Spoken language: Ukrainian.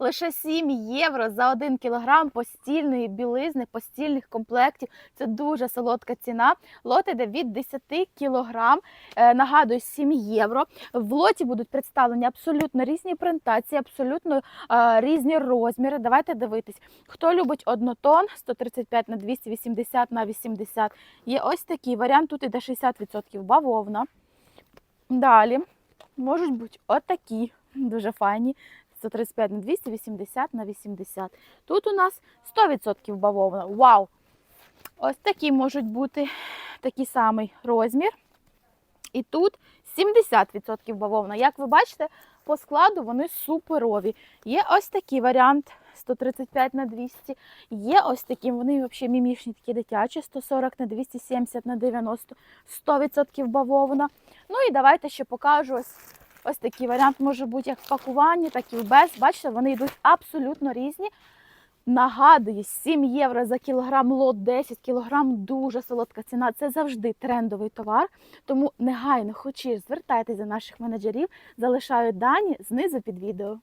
Лише 7 євро за 1 кілограм постільної білизни, постільних комплектів. Це дуже солодка ціна. Лот іде від 10 кілограм. Е, Нагадую, 7 євро. В лоті будуть представлені абсолютно різні презентації, абсолютно е, різні розміри. Давайте дивитись. Хто любить однотон 135 на 280 на 80. Є ось такий варіант. Тут іде 60% бавовна. Далі можуть бути отакі, дуже файні. 135 на 280 на 80. Тут у нас 100% бавовна. Вау! Ось такі можуть бути такий самий розмір. І тут 70% бавовна. Як ви бачите, по складу вони суперові. Є ось такий варіант 135 на 200. Є ось такі, вони взагалі мімішні, такі дитячі, 140 на 270 на 90, 100% бавовна. Ну і давайте ще покажу ось, ось такий варіант може бути як в пакуванні, так і в без. Бачите, вони йдуть абсолютно різні. Нагадую, 7 євро за кілограм лот 10 кілограм дуже солодка ціна. Це завжди трендовий товар. Тому негайно хочеш звертайтеся до наших менеджерів, залишаю дані знизу під відео.